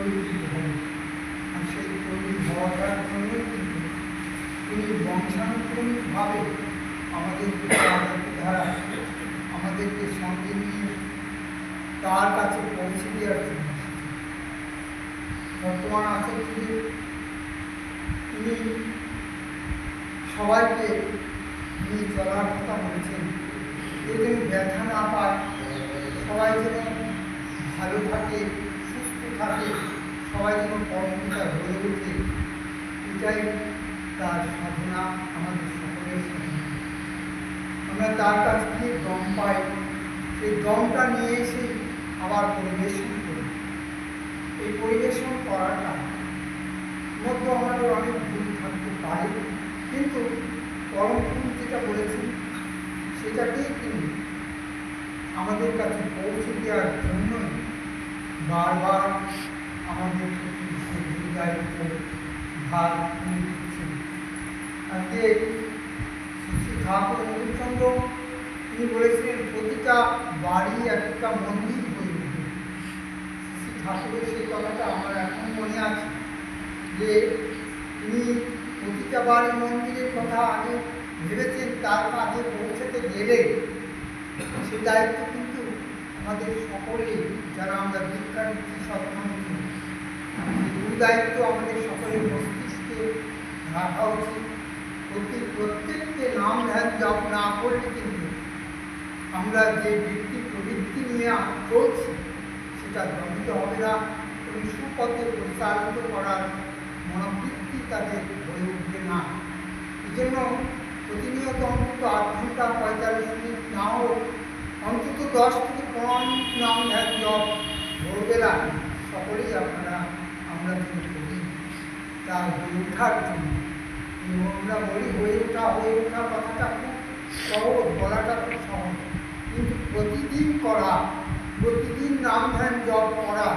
হবে আর সেই তৈরি হওয়াটার কিন্তু তিনি বংশানুক্রমিকভাবে আমাদেরকে ধারা আমাদেরকে সঙ্গে নিয়ে তার কাছে পৌঁছে দেওয়ার জন্য বর্তমান আছে তিনি সবাইকে নিয়ে চলার কথা বলেছেন যেন ব্যথা না পায় সবাই যেন ভালো থাকে থাকে, সবাই যেন কর্মটা হয়ে ওঠে এটাই তার সাধনা আমাদের সকলের সাধনা। আমরা তার কাছ থেকে দম পাই, সেই দমটা নিয়ে এসে আবার পরিবেশন করি। এই পরিবেশন করাটা মধ্যে আমাদের অনেক ভুল থাকতে পারে, কিন্তু পরম গুরু যেটা বলেছেন, সেটাকেই তিনি আমাদের কাছে পৌঁছে দেওয়ার জন্যই বারবার আমাদের দায়িত্ব ভাগ নিয়ে দিচ্ছেন আজকে ঠাকুর অনুচন্দ্র তিনি বলেছিলেন, প্রতিটা বাড়ি একটা মন্দির হয়ে উঠবে। শ্রী ঠাকুরের সেই কথাটা আমার এখন মনে আছে যে, তিনি প্রতিটা বাড়ি মন্দিরের কথা আগে ভেবেছেন, তার কাছে পৌঁছতে গেলে সে দায়িত্ব কিন্তু আমাদের সকলেই যারা আমরা সৎসঙ্গী দুই দায়িত্ব আমাদের সকলের মস্তিষ্কে রাখা উচিত। প্রতি প্রত্যেককে নাম ধ্যান জপ না করলে কিন্তু আমরা যে বৃত্তি প্রবৃত্তি নিয়ে চলছি, সেটা দমিত হবে না এবং সুপথে পরিচালিত করার মনোবৃত্তি তাদের হয়ে উঠবে না। এই জন্য প্রতিনিয়ত অন্তত আট ঘণ্টা পঁয়তাল্লিশ মিনিট না হোক অন্তত দশ থেকে মিনিট নাম ধ্যান জপ ভোরবেলা সকলেই আপনারা, আমরা যদি করি তা হয়ে ওঠার জন্য। আমরা বলি, হয়ে ওঠা হয়ে ওঠা কথাটা খুব সহজ, বলাটা খুব সহজ। কিন্তু প্রতিদিন করা, প্রতিদিন নাম ধ্যান জপ করা,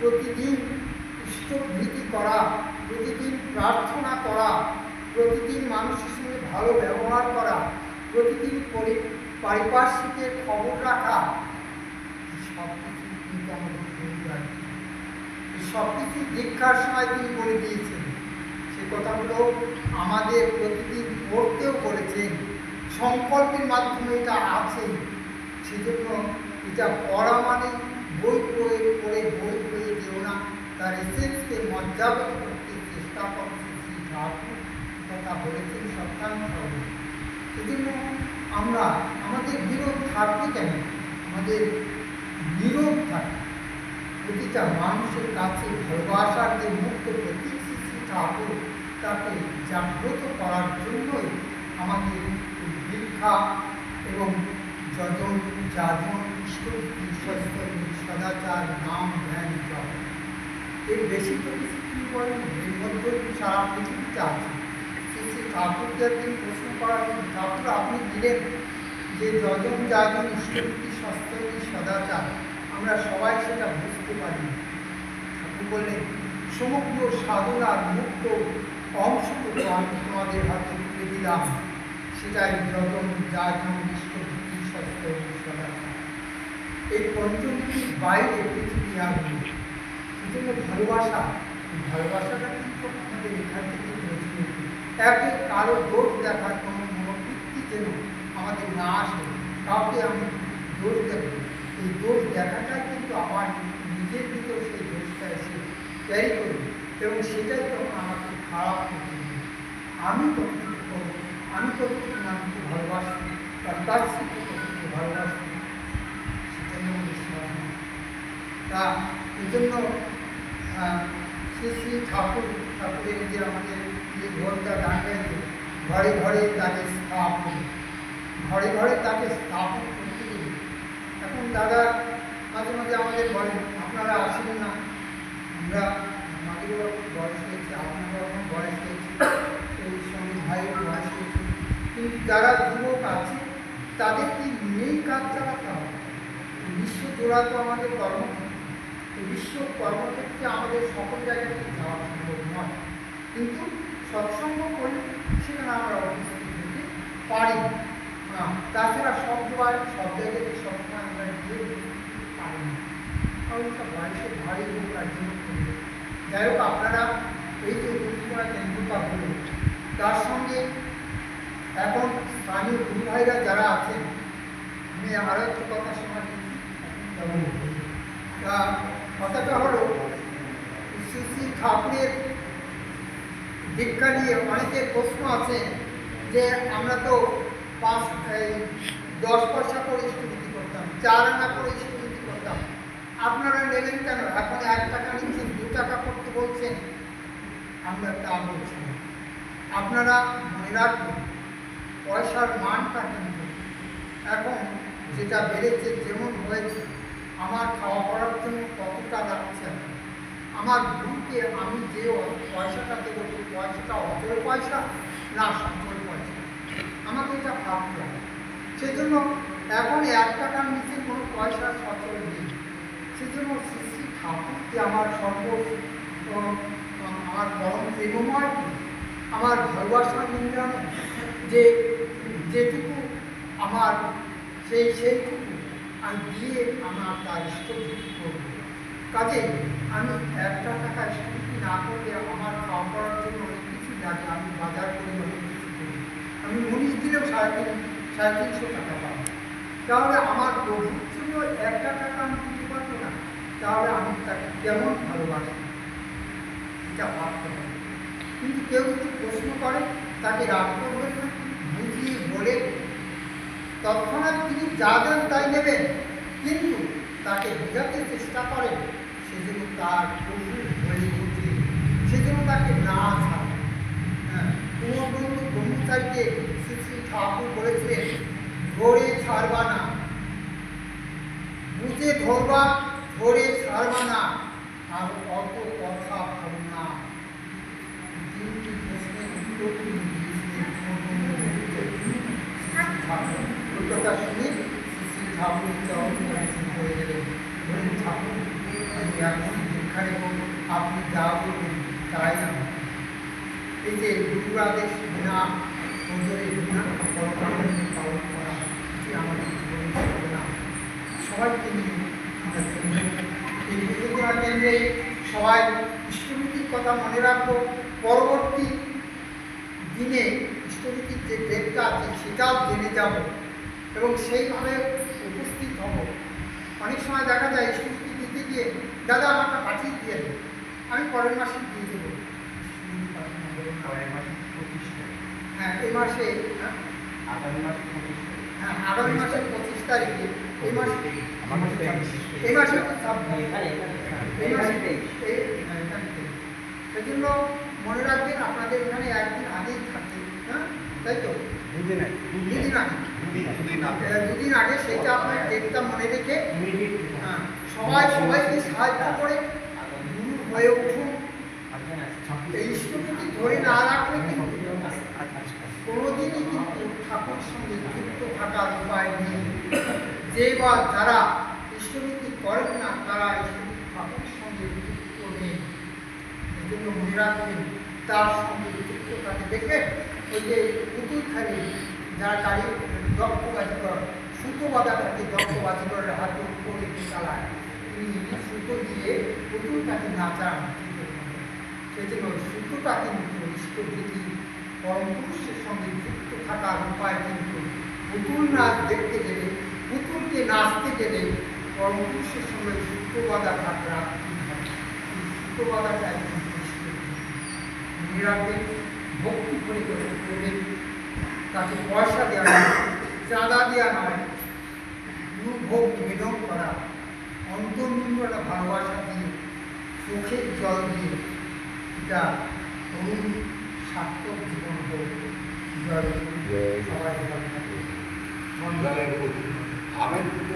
প্রতিদিন ইষ্টভীতি করা, প্রতিদিন প্রার্থনা করা, প্রতিদিন মানুষের সঙ্গে ভালো ব্যবহার করা, প্রতিদিন পরি পারিপার্শ্বিকের খবর রাখা সব কিছু কিন্তু আমাদের পরিবার সব কিছু দীক্ষার সময় তিনি বলে দিয়েছেন। সে কথাগুলো আমাদের প্রতিদিন পড়তেও বলেছেন। সংকল্পের মাধ্যমে এটা আছে। সেজন্য এটা পড়া মানে বই পড়ে পড়ে বই পড়ে যেও না। তার এসেন্সকে মর্যাদা করতে চেষ্টা করছে শ্রী ঠাকুর। কথা বলেছেন সত্যাংশ সেজন্য আমরা, আমাদের বিরোধ থাকবে কেন? আমাদের নীরব থাকে প্রতিটা মানুষের কাছে ভালোবাসার যে মুক্ত প্রতীক শ্রী ঠাকুর তাকে জাগ্রত করার জন্যই আমাদের দীক্ষা এবং যজন, যাজন সদাচার, নাম, ধ্যান, জপ। এর বেশি তো কিছু কি বলেন? এর মধ্যে সারা পৃথিবীতে আছে? ঠাকুরকে প্রশ্ন করা ঠাকুর আপনি দিলেন যে যজন যাজন ঈশ্বরী সস্তরী সদাচার, আমরা সবাই সেটা বুঝতে পারি। ঠাকুর বললেন, সমগ্র সাধনার মুক্ত অংশটুকু আমি তোমাদের হাতে তুলে দিলাম। সেটাই যতন যাজন ঈশ্বরী সস্তরী সদাচার। এই পঞ্চমুখীর বাইরে পৃথিবী সেজন্য ভালোবাসা, ভালোবাসাটা কিন্তু আমাদের এখান থেকে একে কারও দোষ দেখার কোনো মনোবৃত্তি যেন আমাদের না আসে, কাউকে আমি দোষ দেব এই দোষ দেখাটাই কিন্তু আমার নিজের ভিতর সেই দোষটা এসে ক্যারি করি এবং সেটাই তখন আমাকে খারাপ করতে। আমি কতটুকু করব? আমি কতটুকু মানুষকে ভালোবাসি, তার কাছ থেকে কতটুকু ভালোবাসি সেটাই আমাদের তা এই জন্য শ্রী শ্রী ঠাকুর, ঠাকুরের যে আমাদের যে ঘরটা দাঁড়িয়ে ঘরে ঘরে তাকে স্থাপন, ঘরে ঘরে তাকে স্থাপন করতে গেলে। এখন দাদা, মাঝে মাঝে আমাদের বলেন, আপনারা আসেন না। আমরা আমাদেরও বয়স হয়েছে, আপনারও এখন বয়স হয়েছে, এই সঙ্গে ভাইয়ের বয়স হয়েছে। কিন্তু যারা যুবক আছে তাদেরকে নিয়েই কাজ চালাতে হবে বিশ্ব জোড়া তো আমাদের কর্মক্ষেত্র। এই বিশ্ব কর্মক্ষেত্রে আমাদের সকল জায়গায় যাওয়া সম্ভব নয়। কিন্তু সৎসঙ্গ করলে সেখানে আমরা উপস্থিত হতে পারি। না, তাছাড়া সব জায়গায় সব জায়গাতে সবসময় আমরা গিয়ে পারি না। কারণ সব বয়সে ভারী হোক আর। যাই হোক, আপনারা এই যে কেন্দ্রটা হলো তার সঙ্গে এখন স্থানীয় গুরু ভাইরা যারা আছেন, আমি আরও একটু কথা শোনা তা, কথাটা হলো শ্রী শ্রী ঠাকুরের দীক্ষা নিয়ে অনেকের প্রশ্ন আছে যে আমরা তো পাঁচ, এই দশ পয়সা করে স্থগিতি করতাম, চার আনা করে স্থগিতি করতাম। আপনারা নেবেন কেন? এখন এক টাকা নিচ্ছেন, দু টাকা করতে বলছেন। আমরা তা বলছি। আপনারা মনে রাখবেন পয়সার মানটা কিন্তু এখন যেটা বেড়েছে, যেমন হয়েছে, আমার খাওয়া পড়ার জন্য কতটা লাগছে এখন। আমার গুরুকে আমি যে পয়সাটা দেবো সেই পয়সাটা অচল পয়সা, না সচল পয়সা। আমাকে এটা ভাবতে হবে। সেজন্য এখন এক টাকার নিচে কোনো পয়সা সচল নেই। সেজন্য শ্রী ঠাকুরকে আমার সর্ব আমার পরম প্রেমময়, আমার ভালোবাসা মিলানো যে যেটুকু আমার, সেই সেইটুকু আমি দিয়ে আমার তার ইষ্টভূতি করব। কাজে আমি একটা টাকা স্বীকৃতি না করলে আমার খাওয়া পড়ার জন্য অনেক কিছু লাগে আমি বাজার করি, অনেক কিছু করি। আমি মুনিশ দিলেও সাড়ে তিন সাড়ে তিনশো টাকা পাবো। তাহলে আমার প্রভুর জন্য একটা টাকা আমি দিতে পারব না, তাহলে আমি তাকে কেমন ভালোবাসি? এটা ভাবতে হবে। কিন্তু কেউ যদি প্রশ্ন করে, তাকে রাগ করবেন না, বুঝিয়ে বলে তৎক্ষণাৎ তিনি যা দেন তাই নেবেন, কিন্তু তাকে বোঝাতে চেষ্টা করেন। সেজন্য তার প্রভু হয়ে উঠে সেজন্য তাকে না ছাড়ে হ্যাঁ কুমবন্ধু ব্রহ্মচারীকে শ্রী শ্রী ঠাকুর বলেছিলেন, ধরে ছাড়বা না। বুঝে ধরবা, ধরে ছাড়বা না। আর অত কথা ভাবো না। তিনটি প্রশ্নের। ঠাকুর শ্রী ঠাকুর চরণ বললেন ঠাকুর এখন দীক্ষা নেব আপনি যা বলবেন তাই আমি এই যে আদেশ বিনা নজরে বিনা পরকালীন পালন করা এটি আমাদের জীবনে চলবে না সবাইকে নিয়ে এই বিদ্যুৎরা কেন্দ্রে সবাই ইষ্টনীতির কথা মনে রাখব পরবর্তী দিনে ইষ্টনীতির যে ডেটটা আছে সেটাও জেনে যাব এবং সেইভাবে উপস্থিত হব অনেক সময় দেখা যায় ইষ্টনীতি দিতে গিয়ে দাদা আমাকে পাঠিয়ে দিয়ে দেবে আমি পরের মাসে দিয়ে দেবো। হ্যাঁ এই মাসে হ্যাঁ, আগামী মাসে হ্যাঁ আগামী মাসের পঁচিশ তারিখে এই মাসে এই মাসে এখানে এই মাসে হ্যাঁ। সেজন্য মনে রাখবেন আপনাদের এখানে একদিন আগেই থাকে হ্যাঁ? তাই তো? দুদিন আগে। দুদিন আগে। দুদিন আগে। সেটা আপনার ডেটটা মনে রেখে হ্যাঁ, সবাইকে সাহায্য করে গুরু হয়ে উঠুন এই ইষ্টনীতি ধরে না রাখলে কিন্তু কোনোদিনই কিন্তু ঠাকুর সঙ্গে যুক্ত থাকার উপায় নেই। যে বা যারা ইষ্টনীতি করেন না, তারা ঠাকুরের সঙ্গে যুক্ত নেই। এই মনে রাখবেন, তার সঙ্গে যুক্ত থাকে দেখবেন, ওই যে পুতুল খালি যারা কারি দক্ষ বাজিকর সুতো বাঁধা থাকে দক্ষ বাজিকরের হাতে উপরে চালায়। সুতো দিয়ে পুতুলটাকে নাচান সেই জন্য সুতোটা কিন্তু ইষ্টভীতি পরম পুরুষের সঙ্গে যুক্ত থাকার উপায় কিন্তু পুতুল নাচ দেখতে গেলে, পুতুলকে নাচতে গেলে পরম পুরুষের সঙ্গে যুক্ত বাধা থাক সুতো বাধাটা ইষ্টভীতি মনে ভক্তি করে করে করবেন, তাকে পয়সা দেওয়া নয়, চাঁদা দেওয়া নয়, দুর্ভোগ নিবেদন করা অন্তর্নিম্ন একটা ভালোবাসা দিয়ে চোখের জল দিয়ে এটা তরুণ সার্থক জীবন হোক। সবাই আমি দুটো